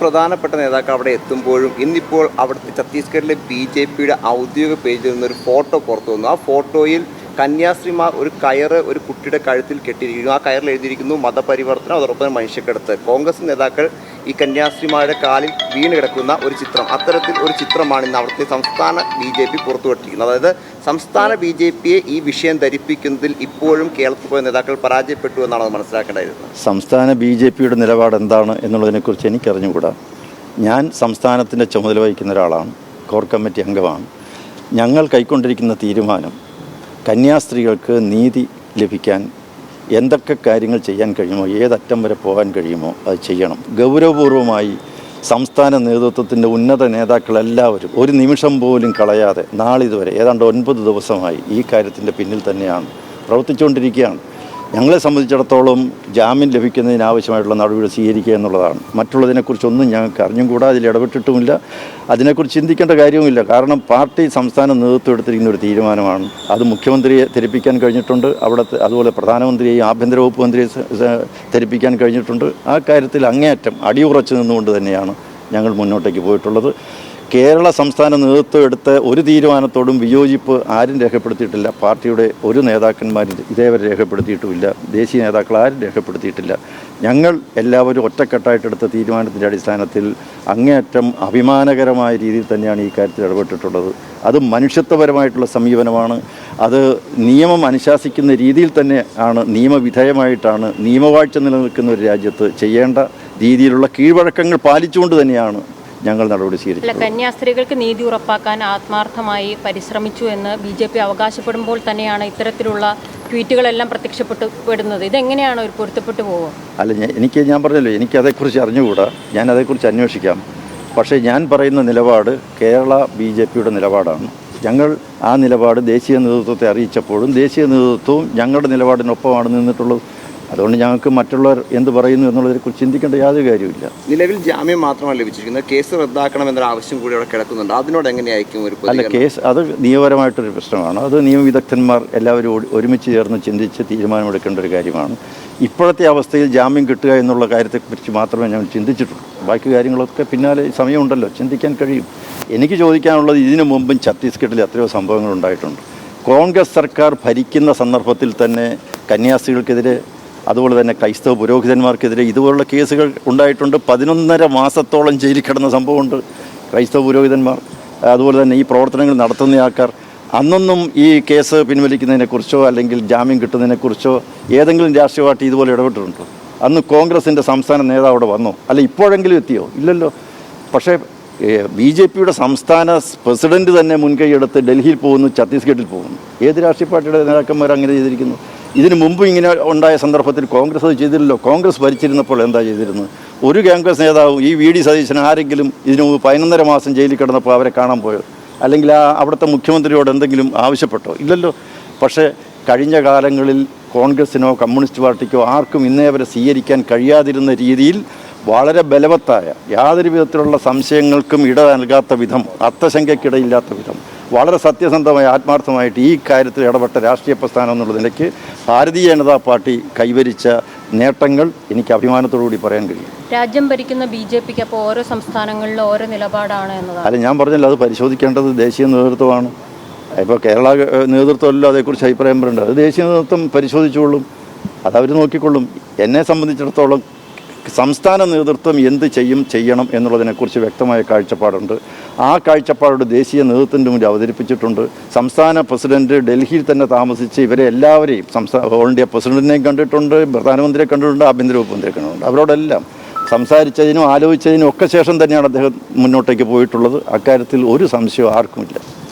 പ്രധാനപ്പെട്ട നേതാക്കൾ അവിടെ എത്തുമ്പോഴും ഇന്നിപ്പോൾ അവിടുത്തെ ഛത്തീസ്ഗഡിലെ ബി ജെ പിയുടെ ഔദ്യോഗിക പേജിൽ നിന്നൊരു ഫോട്ടോ പുറത്തു വന്നു. ആ ഫോട്ടോയിൽ കന്യാസ്ത്രീമാർ ഒരു കയറ് ഒരു കുട്ടിയുടെ കഴുത്തിൽ കെട്ടിയിരിക്കുന്നു. ആ കയറിൽ എഴുതിയിരിക്കുന്നു മതപരിവർത്തനം അതോടൊപ്പം മനുഷ്യക്കെടുത്ത്. കോൺഗ്രസ് നേതാക്കൾ ഈ കന്യാസ്ത്രീമാരുടെ കാലിൽ വീണ് കിടക്കുന്ന ഒരു ചിത്രം അത്തരത്തിൽ ഒരു ചിത്രമാണ് ഇന്ന് അവിടുത്തെ സംസ്ഥാന ബി ജെ പി പുറത്തുവിട്ടിരിക്കുന്നത്. അതായത് സംസ്ഥാന ബി ജെ പിയെ ഈ വിഷയം ധരിപ്പിക്കുന്നതിൽ ഇപ്പോഴും കേരളത്തിൽ പോയ നേതാക്കൾ പരാജയപ്പെട്ടു എന്നാണ് അത് മനസ്സിലാക്കേണ്ടത് സംസ്ഥാന ബി ജെ പിയുടെ നിലപാട് എന്താണ് എന്നുള്ളതിനെക്കുറിച്ച് എനിക്കറിഞ്ഞുകൂടാ. ഞാൻ സംസ്ഥാനത്തിന്റെ ചുമതല വഹിക്കുന്ന ഒരാളാണ് കോർ കമ്മിറ്റി അംഗമാണ്. ഞങ്ങൾ കൈക്കൊണ്ടിരിക്കുന്ന തീരുമാനം കന്യാസ്ത്രീകൾക്ക് നീതി ലഭിക്കാൻ എന്തൊക്കെ കാര്യങ്ങൾ ചെയ്യാൻ കഴിയുമോ ഏതറ്റം വരെ പോകാൻ കഴിയുമോ അത് ചെയ്യണം. ഗൗരവപൂർവമായി സംസ്ഥാന നേതൃത്വത്തിന്റെ ഉന്നത നേതാക്കളെല്ലാവരും ഒരു നിമിഷം പോലും കളയാതെ നാളിതുവരെ ഏതാണ്ട് ഒൻപത് ദിവസമായി ഈ കാര്യത്തിന്റെ പിന്നിൽ തന്നെയാണ് പ്രവർത്തിച്ചുകൊണ്ടിരിക്കുകയാണ്. ഞങ്ങളെ സംബന്ധിച്ചിടത്തോളം ജാമ്യം ലഭിക്കുന്നതിനാവശ്യമായിട്ടുള്ള നടപടികൾ നടപടി സ്വീകരിക്കുക എന്നുള്ളതാണ്. മറ്റുള്ളതിനെക്കുറിച്ചൊന്നും ഞങ്ങൾക്ക് അറിഞ്ഞും കൂടാ അതിൽ ഇടപെട്ടിട്ടുമില്ല. അതിനെക്കുറിച്ച് ചിന്തിക്കേണ്ട കാര്യവുമില്ല. കാരണം പാർട്ടി സംസ്ഥാന നേതൃത്വം എടുത്തിരിക്കുന്ന ഒരു തീരുമാനമാണ്. അത് മുഖ്യമന്ത്രിയെ ധരിപ്പിക്കാൻ കഴിഞ്ഞിട്ടുണ്ട്. അവിടുത്തെ അതുപോലെ പ്രധാനമന്ത്രിയെയും ആഭ്യന്തര വകുപ്പ് മന്ത്രിയെ ധരിപ്പിക്കാൻ കഴിഞ്ഞിട്ടുണ്ട്. ആ കാര്യത്തിൽ അങ്ങേയറ്റം അടിയുറച്ചു നിന്നുകൊണ്ട് തന്നെയാണ് ഞങ്ങൾ മുന്നോട്ടേക്ക് പോയിട്ടുള്ളത്. കേരള സംസ്ഥാന നേതൃത്വം എടുത്ത ഒരു തീരുമാനത്തോടും വിയോജിപ്പ് ആരും രേഖപ്പെടുത്തിയിട്ടില്ല. പാർട്ടിയുടെ ഒരു നേതാക്കന്മാരും ഇതേവരെ രേഖപ്പെടുത്തിയിട്ടുമില്ല. ദേശീയ നേതാക്കൾ ആരും രേഖപ്പെടുത്തിയിട്ടില്ല. ഞങ്ങൾ എല്ലാവരും ഒറ്റക്കെട്ടായിട്ടെടുത്ത തീരുമാനത്തിന്റെ അടിസ്ഥാനത്തിൽ അങ്ങേയറ്റം അഭിമാനകരമായ രീതിയിൽ തന്നെയാണ് ഈ കാര്യത്തിൽ ഇടപെട്ടിട്ടുള്ളത്. അത് മനുഷ്യത്വപരമായിട്ടുള്ള സമീപനമാണ്. അത് നിയമം അനുശാസിക്കുന്ന രീതിയിൽ തന്നെ ആണ് നിയമവിധേയമായിട്ടാണ് നിയമവാഴ്ച നിലനിൽക്കുന്ന ഒരു രാജ്യത്ത് ചെയ്യേണ്ട രീതിയിലുള്ള കീഴ്വഴക്കങ്ങൾ പാലിച്ചുകൊണ്ട് തന്നെയാണ് ഞങ്ങൾ നടപടി സ്വീകരിച്ചു. കന്യാസ്ത്രീകൾക്ക് നീതി ഉറപ്പാക്കാൻ ആത്മാർത്ഥമായി പരിശ്രമിച്ചു എന്ന് ബി ജെ പി അവകാശപ്പെടുമ്പോൾ തന്നെയാണ് ഇത്തരത്തിലുള്ള ട്വീറ്റുകളെല്ലാം പ്രത്യക്ഷപ്പെട്ടു പെടുന്നത്. ഇതെങ്ങനെയാണ് ഒരു പൊരുത്തപ്പെട്ടു പോകുക അല്ല എനിക്ക് ഞാൻ പറഞ്ഞല്ലോ എനിക്ക് അതേക്കുറിച്ച് അറിഞ്ഞുകൂടാ. ഞാൻ അതേക്കുറിച്ച് അന്വേഷിക്കാം. പക്ഷേ ഞാൻ പറയുന്ന നിലപാട് കേരള ബി ജെ പിയുടെ നിലപാടാണ്. ഞങ്ങൾ ആ നിലപാട് ദേശീയ നേതൃത്വത്തെ അറിയിച്ചപ്പോഴും ദേശീയ നേതൃത്വവും ഞങ്ങളുടെ നിലപാടിനൊപ്പമാണ് നിന്നിട്ടുള്ളത്. അതുകൊണ്ട് ഞങ്ങൾക്ക് മറ്റുള്ളവർ എന്ത് പറയുന്നു എന്നുള്ളതിനെക്കുറിച്ച് ചിന്തിക്കേണ്ട യാതൊരു കാര്യമില്ല നിലവിൽ ജാമ്യം മാത്രമാണ് ലഭിച്ചിരിക്കുന്നത്. കേസ് റദ്ദാക്കണം എന്നൊരു ആവശ്യം കൂടി അവിടെ കിടക്കുന്നുണ്ട്. അതിനോട് എങ്ങനെയായിരിക്കും ഒരു അല്ല കേസ് അത് നിയമപരമായിട്ടൊരു പ്രശ്നമാണ്. അത് നിയമവിദഗ്ധന്മാർ എല്ലാവരും ഒരുമിച്ച് ചേർന്ന് ചിന്തിച്ച് തീരുമാനമെടുക്കേണ്ട ഒരു കാര്യമാണ്. ഇപ്പോഴത്തെ അവസ്ഥയിൽ ജാമ്യം കിട്ടുക എന്നുള്ള കാര്യത്തെക്കുറിച്ച് മാത്രമേ ഞാൻ ചിന്തിച്ചിട്ടുള്ളൂ. ബാക്കി കാര്യങ്ങളൊക്കെ പിന്നാലെ സമയമുണ്ടല്ലോ. ചിന്തിക്കാൻ കഴിയും. എനിക്ക് ചോദിക്കാനുള്ളത് ഇതിനു മുമ്പും ഛത്തീസ്ഗഡിൽ എത്രയോ സംഭവങ്ങൾ ഉണ്ടായിട്ടുണ്ട്. കോൺഗ്രസ് സർക്കാർ ഭരിക്കുന്ന സന്ദർഭത്തിൽ തന്നെ കന്യാസ്ത്രീകൾക്കെതിരെ അതുപോലെ തന്നെ ക്രൈസ്തവ പുരോഹിതന്മാർക്കെതിരെ ഇതുപോലുള്ള കേസുകൾ ഉണ്ടായിട്ടുണ്ട്. പതിനൊന്നര മാസത്തോളം ജയിലിൽ കിടന്ന സംഭവമുണ്ട് ക്രൈസ്തവ പുരോഹിതന്മാർ. അതുപോലെ തന്നെ ഈ പ്രവർത്തനങ്ങൾ നടത്തുന്ന ആൾക്കാർ. അന്നൊന്നും ഈ കേസ് പിൻവലിക്കുന്നതിനെക്കുറിച്ചോ അല്ലെങ്കിൽ ജാമ്യം കിട്ടുന്നതിനെക്കുറിച്ചോ ഏതെങ്കിലും രാഷ്ട്രീയ പാർട്ടി ഇതുപോലെ ഇടപെട്ടിട്ടുണ്ടോ? അന്ന് കോൺഗ്രസിന്റെ സംസ്ഥാന നേതാവ് അവിടെ വന്നോ? അല്ല ഇപ്പോഴെങ്കിലും എത്തിയോ? ഇല്ലല്ലോ. പക്ഷേ ബി ജെ പിയുടെ സംസ്ഥാന പ്രസിഡന്റ് തന്നെ മുൻകൈ എടുത്ത് ഡൽഹിയിൽ പോകുന്നു ഛത്തീസ്ഗഡിൽ പോകുന്നു. ഏത് രാഷ്ട്രീയ പാർട്ടിയുടെ നേതാക്കന്മാർ അങ്ങനെ ചെയ്തിരിക്കുന്നു ഇതിനു മുമ്പ് ഇങ്ങനെ ഉണ്ടായ സന്ദർഭത്തിൽ കോൺഗ്രസ് അത് ചെയ്തില്ലല്ലോ. കോൺഗ്രസ് ഭരിച്ചിരുന്നപ്പോൾ എന്താ ചെയ്തിരുന്നത്? ഒരു കോൺഗ്രസ് നേതാവും ഈ വി ഡി സതീശൻ ആരെങ്കിലും ഇതിനു മുമ്പ് പതിനൊന്നര മാസം ജയിലിൽ കിടന്നപ്പോൾ അവരെ കാണാൻ പോയോ? അല്ലെങ്കിൽ ആ അവിടുത്തെ മുഖ്യമന്ത്രിയോട് എന്തെങ്കിലും ആവശ്യപ്പെട്ടോ? ഇല്ലല്ലോ. പക്ഷേ കഴിഞ്ഞ കാലങ്ങളിൽ കോൺഗ്രസിനോ കമ്മ്യൂണിസ്റ്റ് പാർട്ടിക്കോ ആർക്കും ഇന്നേ വരെ സ്വീകരിക്കാൻ കഴിയാതിരുന്ന രീതിയിൽ വളരെ ബലവത്തായ യാതൊരു വിധത്തിലുള്ള സംശയങ്ങൾക്കും ഇട നൽകാത്ത വിധം അർത്ഥശങ്കയ്ക്കിടയില്ലാത്ത വിധം വളരെ സത്യസന്ധമായ ആത്മാർത്ഥമായിട്ട് ഈ കാര്യത്തിൽ ഇടപെട്ട രാഷ്ട്രീയ പ്രസ്ഥാനം എന്നുള്ള നിലയ്ക്ക് ഭാരതീയ ജനതാ പാർട്ടി കൈവരിച്ച നേട്ടങ്ങൾ എനിക്ക് അഭിമാനത്തോടുകൂടി പറയാൻ കഴിയും. രാജ്യം ഭരിക്കുന്ന ബി ജെ പിക്ക് അപ്പോൾ ഓരോ സംസ്ഥാനങ്ങളിലും ഓരോ നിലപാടാണ് എന്നതാണ്. അല്ല ഞാൻ പറഞ്ഞല്ലോ അത് പരിശോധിക്കേണ്ടത് ദേശീയ നേതൃത്വമാണ്. ഇപ്പോൾ കേരള നേതൃത്വമല്ലോ അതേക്കുറിച്ച് അഭിപ്രായം പറയേണ്ടത്. അത് ദേശീയ നേതൃത്വം പരിശോധിച്ചുകൊള്ളും അതവർ നോക്കിക്കൊള്ളും. എന്നെ സംബന്ധിച്ചിടത്തോളം സംസ്ഥാന നേതൃത്വം എന്ത് ചെയ്യും ചെയ്യണം എന്നുള്ളതിനെക്കുറിച്ച് വ്യക്തമായ കാഴ്ചപ്പാടുണ്ട്. ആ കാഴ്ചപ്പാട് ദേശീയ നേതൃത്വത്തിന്റെ മുന്നിൽ അവതരിപ്പിച്ചിട്ടുണ്ട്. സംസ്ഥാന പ്രസിഡന്റ് ഡൽഹിയിൽ തന്നെ താമസിച്ച് ഇവരെ എല്ലാവരെയും സംസ്ഥാന ഓൾ ഇന്ത്യ പ്രസിഡന്റിനെയും കണ്ടിട്ടുണ്ട് പ്രധാനമന്ത്രിയെ കണ്ടിട്ടുണ്ട് ആഭ്യന്തര വകുപ്പ് മന്ത്രിയെ കണ്ടിട്ടുണ്ട്. അവരോടെല്ലാം സംസാരിച്ചതിനും ആലോചിച്ചതിനും ഒക്കെ ശേഷം തന്നെയാണ് അദ്ദേഹം മുന്നോട്ടേക്ക് പോയിട്ടുള്ളത്. അക്കാര്യത്തിൽ ഒരു സംശയവും ആർക്കുമില്ല.